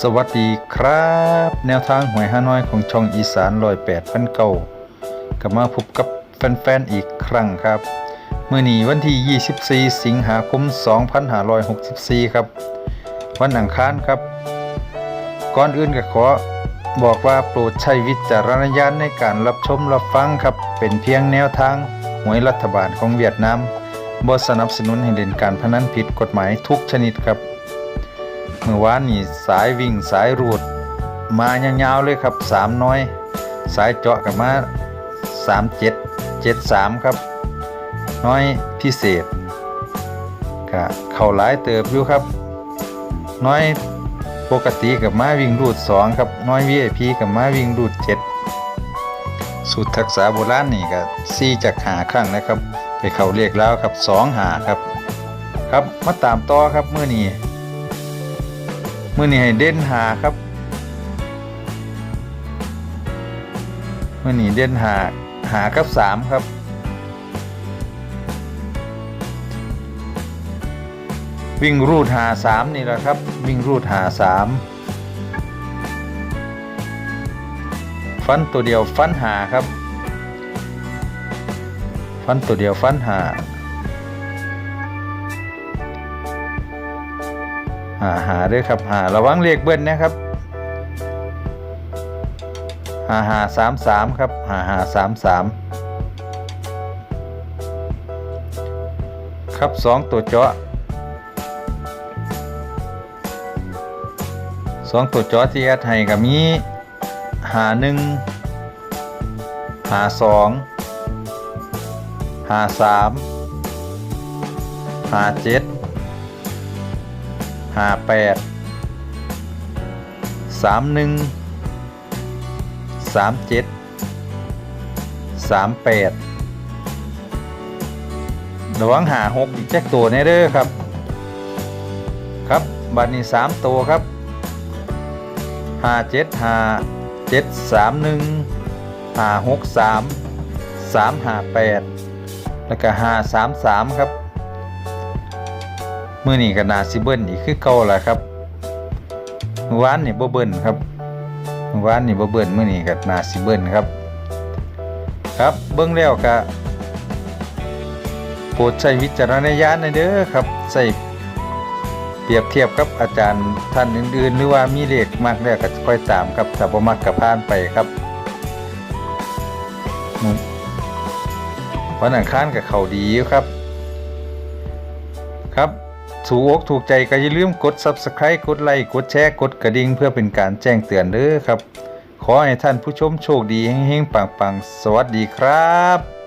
สวัสดีครับ แนวทางหวยฮานอยของช่องอีสานลอยแปดพันเก้ากลับมาพบกับแฟนๆอีกครั้งครับ เมื่อนี้วันที่ 24 สิงหาคม 2564 ครับ วันอังคารครับ ก่อนอื่นก็ขอบอกว่าโปรดใช้วิจารณญาณในการรับชมรับฟังครับ เป็นเพียงแนวทางหวยรัฐบาลของเวียดนามบ่สนับสนุนให้เล่นการพนันผิดกฎหมายทุกชนิดครับ มื่อวานนี่สายวิ่งสายรูด มายาวๆเลยครับสามน้อย สายเจาะกับมาสามเจ็ดเจ็ดสามครับ น้อยพิเศษก็เข่าหลายเติบอยู่ครับ น้อยปกติกับมาวิ่งรูดสองครับ น้อย VIP กับมาวิ่งรูดเจ็ดสูตรทักษะโบราณนี่ก็ซี่จากหาครั้งนะครับ ไปเขาเรียกแล้วครับสองหาครับ ครับมาตามต่อครับเมื่อนี้ มื่อนี้ให้เด่นหาครับมื่อนี้เด่นหาหากับสามครับ วิ่งรูดหาสามนี่แหละครับ วิ่งรูดหาสามฟันตัวเดียวฟันหาครับ ฟันตัวเดียวฟันหา หาหาด้วยครับหาระวังเลขเบิ้ลนะครับหาหาสามสามครับหาหาสามสามครับสองตัวเจาะสองตัวเจาะที่แอดให้กับมีหาหนึ่งหาสองหาสามหาเจ็ด ห้าแปดสามหนึ่งสามเจ็ดสามแปดระวังหาหกอีกแจ็คตัวแน่เด้อครับ ครับบัตรนี้สามตัวครับห้าเจ็ดห้าเจ็ดสามหนึ่งห้าหกสามสามห้าแปดแล้วก็ห้าสามสามครับ มื่อนี้ก็นาซิเบิ้ลอีกคือเก่าแหละครับวานนี่บ่เบิ้ลครับวานนี่บ่เบิ้ลมื่อนี้ก็นาซิเบิ้ลครับ ครับเบิ้งแล้วก็โปรดใช้วิจารณญาณหน่อยเด้อครับใส่เปรียบเทียบกับอาจารย์ท่านอื่นๆ หรือว่ามีเลขมากแล้วก็ค่อยตามครับถ้าบ่มักก็ผ่านไปครับวันอังคารกับเขาดีครับครับ ถูกอกถูกใจก็อย่าลืมกด Subscribe กดไลค์กดแชร์กดกระดิ่งเพื่อเป็นการแจ้งเตือนเด้อครับ ขอให้ท่านผู้ชมโชคดีเฮงๆปังๆ สวัสดีครับ